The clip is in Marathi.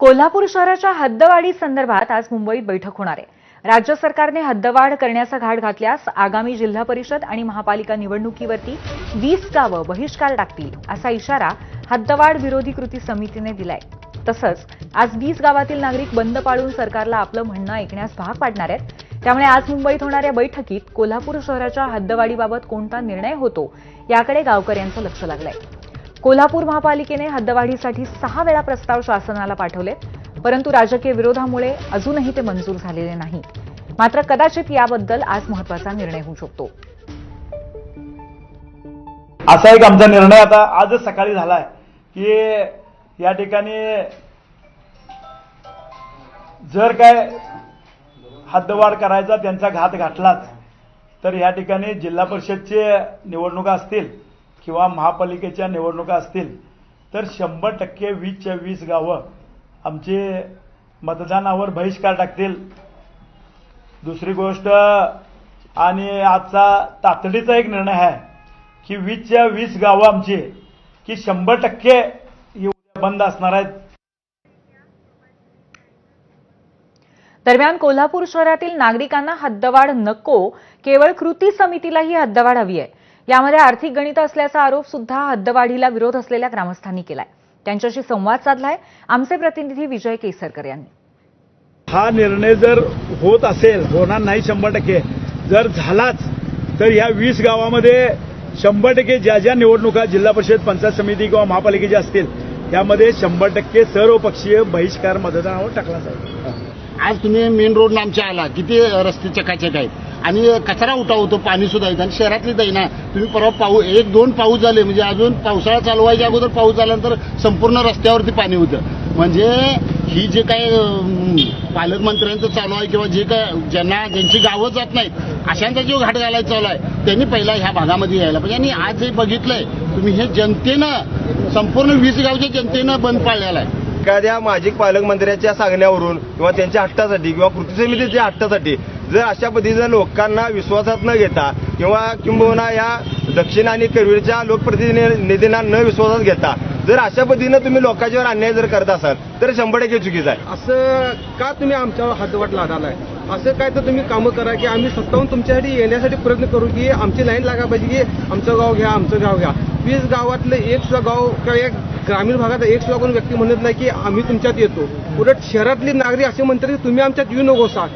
कोल्हापूर शहराच्या हद्दवाढी संदर्भात आज मुंबईत बैठक होणार आहे. राज्य सरकारने हद्दवाढ करण्याचा घाट घातल्यास आगामी जिल्हा परिषद आणि महापालिका निवडणुकीवरती वीस गावं बहिष्कार टाकतील असा इशारा हद्दवाढ विरोधी कृती समितीने दिलाय. तसंच आज वीस गावातील नागरिक बंद पाळून सरकारला आपलं म्हणणं ऐकण्यास भाग पाडणार आहेत. त्यामुळे आज मुंबईत होणाऱ्या बैठकीत कोल्हापूर शहराच्या हद्दवाढीबाबत कोणता निर्णय होतो याकडे गावकऱ्यांचं लक्ष लागलंय. कोल्हापूर महापालिकेने हद्दवाढीसाठी सहा वेळा प्रस्ताव शासनाला पाठवले परंतु राजकीय विरोधामुळे अजूनही ते मंजूर झालेले नाही. मात्र कदाचित याबद्दल आज महत्त्वाचा निर्णय होऊ शकतो. असा एक आमचा निर्णय आता आजच सकाळी झालाय की या ठिकाणी जर काय हद्दवाढ करायचा त्यांचा घात घातलाच तर या ठिकाणी जिल्हा परिषदचे निवडणुका असतील किंवा महापालिकेच्या निवडणुका असतील तर शंभर टक्के वीसच्या वीस गावं आमचे मतदानावर बहिष्कार टाकतील. दुसरी गोष्ट आणि आजचा तातडीचा एक निर्णय आहे की वीसच्या वीस गावं आमची की शंभर टक्के बंद असणार आहेत. दरम्यान कोल्हापूर शहरातील नागरिकांना हद्दवाढ नको केवळ कृती समितीलाही हद्दवाढ हवी आहे. यामध्ये आर्थिक गणित असल्याचा आरोप सुद्धा हद्दवाढीला विरोध असलेल्या ग्रामस्थांनी केलाय. त्यांच्याशी संवाद साधलाय. आमचे प्रतिनिधी विजय केसरकर यांनी. हा निर्णय जर होत असेल होणार नाही शंभर टक्के. जर झालाच तर या वीस गावामध्ये शंभर टक्के ज्या ज्या निवडणुका जिल्हा परिषद पंचायत समिती किंवा महापालिकेच्या असतील त्यामध्ये शंभर टक्के सर्वपक्षीय बहिष्कार मतदानावर टाकला जाईल. आज तुम्ही मेन रोडला आमच्या आला. किती रस्ते चकाचक आहेत? आणि कचरा उठावतो होतो पाणी सुद्धा येतं. आणि शहरातली दैना तुम्ही परवा पाऊ एक दोन पाऊस झाले म्हणजे अजून पावसाळा चालवायच्या अगोदर पाऊस झाल्यानंतर संपूर्ण रस्त्यावरती पाणी होतं. म्हणजे ही जे काय पालकमंत्र्यांचं चालू आहे किंवा जे काय ज्यांना ज्यांची गावं जात नाहीत अशांचा जो घाट घालायचा चालू आहे त्यांनी पहिला ह्या भागामध्ये यायला पाहिजे. आणि आज जे बघितलंय तुम्ही हे जनतेनं संपूर्ण वीस गावच्या जनतेनं बंद पाळलेला आहे. एखाद्या माजी पालकमंत्र्याच्या सांगण्यावरून किंवा त्यांच्या हट्टासाठी किंवा कृती समितीच्या हट्टासाठी जर अशा पद्धतीनं लोकांना विश्वासात न घेता किंवा किंबहुना या दक्षिण आणि करवीरच्या लोकप्रतिनिधींना न विश्वासात घेता जर अशा पद्धतीनं तुम्ही लोकांच्यावर अन्याय जर करत असाल तर शंभर टक्के चुकीचं आहे. असं का तुम्ही आमच्यावर हातवाट आहे असं काय तर तुम्ही कामं करा की आम्ही स्वतःहून तुमच्यासाठी येण्यासाठी प्रयत्न करू की आमची लाईन लागा पाहिजे की आमचं गाव घ्या आमचं गाव घ्या. वीस गावातलं एक गाव किंवा एक ग्रामीण भागात एक सुद्धा कोणी व्यक्ती म्हणत नाही की आम्ही तुमच्यात येतो. उलट शहरातली नागरिक असे म्हणतात की तुम्ही आमच्यात येऊ नकोसा